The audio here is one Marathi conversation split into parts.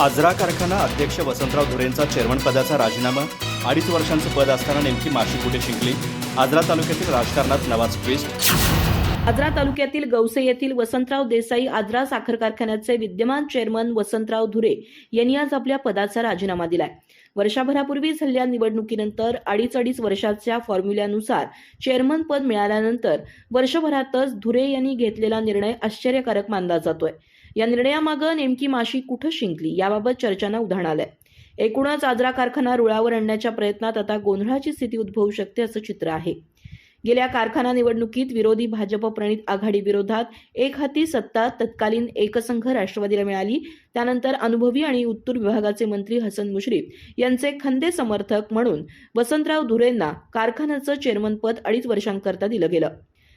आजरा कारखाना अध्यक्ष वसंतराव धुरेंचा चेअरमन पदाचा राजीनामा. अडीच वर्षांचं पद असताना नेमकी माशी कुठे शिंकली? आजरा तालुक्यातील राजकारणात नवाच ट्विस्ट आजरा तालुक्यातील गौसे येथील वसंतराव देसाई आजरा साखर कारखान्याचे विद्यमान चेअरमन वसंतराव धुरे यांनी आज आपल्या पदाचा राजीनामा दिलाय. वर्षभरापूर्वी झालेल्या निवडणुकीनंतर अडीच अडीच वर्षाच्या फॉर्म्युल्यानुसार चेअरमन पद मिळाल्यानंतर वर्षभरातच धुरे यांनी घेतलेला निर्णय आश्चर्यकारक मानला जातोय. या निर्णयामागं नेमकी माशी कुठं शिंकली याबाबत चर्चांना उधाण आलंय. एकूणच आजरा कारखाना रुळावर आणण्याच्या प्रयत्नात आता गोंधळाची स्थिती उद्भवू शकते असं चित्र आहे. गेल्या कारखाना निवडणुकीत विरोधी भाजप प्रणित आघाडी विरोधात एक हाती सत्ता तत्कालीन एकसंघ राष्ट्रवादीला मिळाली. त्यानंतर अनुभवी आणि उत्तूर विभागाचे मंत्री हसन मुश्रीफ यांचे खंदे समर्थक म्हणून वसंतराव धुरेंना कारखान्याचं चेअरमनपद अडीच वर्षांकरता दिलं गेलं.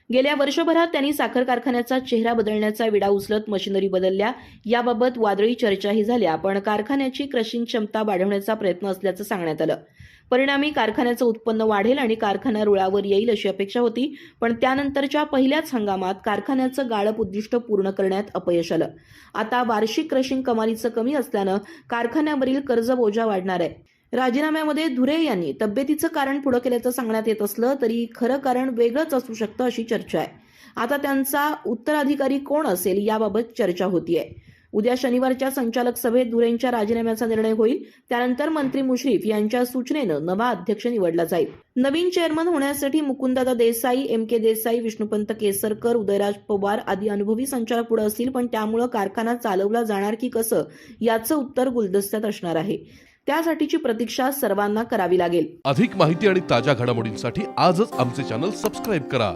गेल्या वर्षभरात त्यांनी साखर कारखान्याचा चेहरा बदलण्याचा विडा उचलत मशिनरी बदलल्या. याबाबत वादळी चर्चाही झाल्या पण कारखान्याची क्रशिंग क्षमता वाढवण्याचा प्रयत्न असल्याचं सांगण्यात आलं. परिणामी कारखान्याचं उत्पन्न वाढेल आणि कारखाना रुळावर येईल अशी अपेक्षा होती पण त्यानंतरच्या पहिल्याच हंगामात कारखान्याचं गाळप उद्दिष्ट पूर्ण करण्यात अपयश आलं. आता वार्षिक क्रशिंग कमालीचं कमी असल्यानं कारखान्यावरील कर्ज बोजा वाढणार आहे. राजीनाम्यामध्ये धुरे यांनी तब्येतीचं कारण पुढं केल्याचं सांगण्यात येत असलं तरी खरं कारण वेगळंच असू शकतं अशी चर्चा आहे. आता त्यांचा उत्तराधिकारी कोण असेल याबाबत चर्चा होतीये. उद्या शनिवारच्या संचालक सभेत धुरेंच्या राजीनाम्याचा निर्णय होईल. त्यानंतर मंत्री मुश्रीफ यांच्या सूचनेनं नवा अध्यक्ष निवडला जाईल. नवीन चेअरमन होण्यासाठी मुकुंददादा देसाई एम के देसाई विष्णुपंत केसरकर उदयराज पवार आदी अनुभवी संचालक पुढे असतील पण त्यामुळं कारखाना चालवला जाणार की कसं याचं उत्तर गुलदस्त्यात असणार आहे. त्यासाठीची प्रतीक्षा सर्वांना करावी लागेल. अधिक माहिती आणि ताज्या घडामोडींसाठी आजच आमचे चॅनल सबस्क्राईब करा.